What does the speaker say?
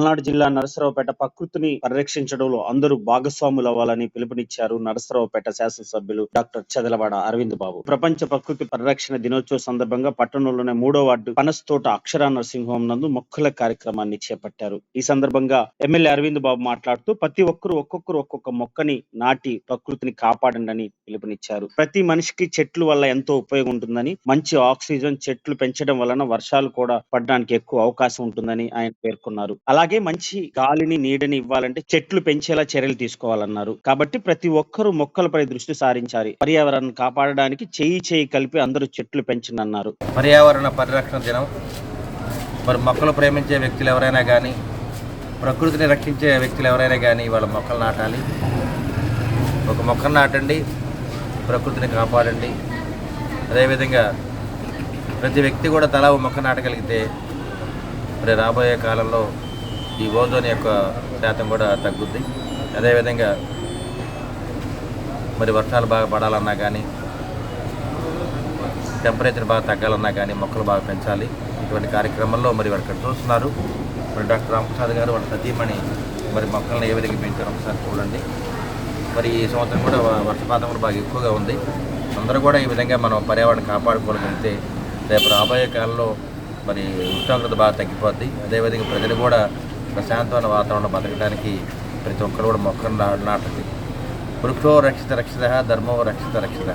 పల్నాడు జిల్లా నరసరావుపేట ప్రకృతిని పరిరక్షించడంలో అందరూ భాగస్వాములు అవ్వాలని పిలుపునిచ్చారు నరసరావుపేట శాసనసభ్యులు డాక్టర్ చదలవాడ అరవింద్ బాబు. ప్రపంచ ప్రకృతి పరిరక్షణ దినోత్సవ సందర్భంగా పట్టణంలోనే మూడో వార్డు పనస్తోట అక్షర నరసింహం నందు మొక్కల కార్యక్రమాన్ని చేపట్టారు. ఈ సందర్భంగా ఎమ్మెల్యే అరవింద్ బాబు మాట్లాడుతూ ప్రతి ఒక్కరు ఒక్కొక్కరు ఒక్కొక్క మొక్కని నాటి ప్రకృతిని కాపాడండి పిలుపునిచ్చారు. ప్రతి మనిషికి చెట్లు వల్ల ఎంతో ఉపయోగం ఉంటుందని మంచి ఆక్సిజన్ చెట్లు పెంచడం వలన వర్షాలు కూడా పడడానికి ఎక్కువ అవకాశం ఉంటుందని ఆయన పేర్కొన్నారు. అలాగే మంచి గాలిని నీడని ఇవ్వాలంటే చెట్లు పెంచేలా చర్యలు తీసుకోవాలన్నారు. కాబట్టి ప్రతి ఒక్కరూ మొక్కలపై దృష్టి సారించాలి. పర్యావరణం కాపాడడానికి చేయి చేయి కలిపి అందరూ చెట్లు పెంచనన్నారు. పర్యావరణ పరిరక్షణ దినం. మరి మొక్కలు ప్రేమించే వ్యక్తులు ఎవరైనా కానీ ప్రకృతిని రక్షించే వ్యక్తులు ఎవరైనా కానీ వాళ్ళ మొక్కలు నాటాలి. ఒక మొక్కను నాటండి ప్రకృతిని కాపాడండి. అదేవిధంగా ప్రతి వ్యక్తి కూడా తలా ఒక మొక్క నాటగలిగితే మరి రాబోయే కాలంలో ఈ ఓజోన్ యొక్క శాతం కూడా తగ్గుద్ది. అదేవిధంగా మరి వర్షాలు బాగా పడాలన్నా కానీ టెంపరేచర్ బాగా తగ్గాలన్నా కానీ మొక్కలు బాగా పెంచాలి. ఇటువంటి కార్యక్రమంలో మరి వాడు ఇక్కడ చూస్తున్నారు. మరి డాక్టర్ రామప్రసాద్ గారు వాళ్ళ సతీమణి మరి మొక్కలను ఏ విధంగా పెంచారు ఒకసారి చూడండి. మరి ఈ సంవత్సరం కూడా వర్షపాతం కూడా బాగా ఎక్కువగా ఉంది. అందరూ కూడా ఈ విధంగా మనం పర్యావరణం కాపాడుకోగలిగితే రేపు రాబోయే కాలంలో మరి ఉష్ణోగ్రత బాగా తగ్గిపోద్ది. అదేవిధంగా ప్రజలు కూడా ప్రశాంతమైన వాతావరణం బతకడానికి ప్రతి ఒక్కరు కూడా మొక్కను నాటది వృక్షో రక్షిత రక్షిత ధర్మో రక్షిత రక్షిత.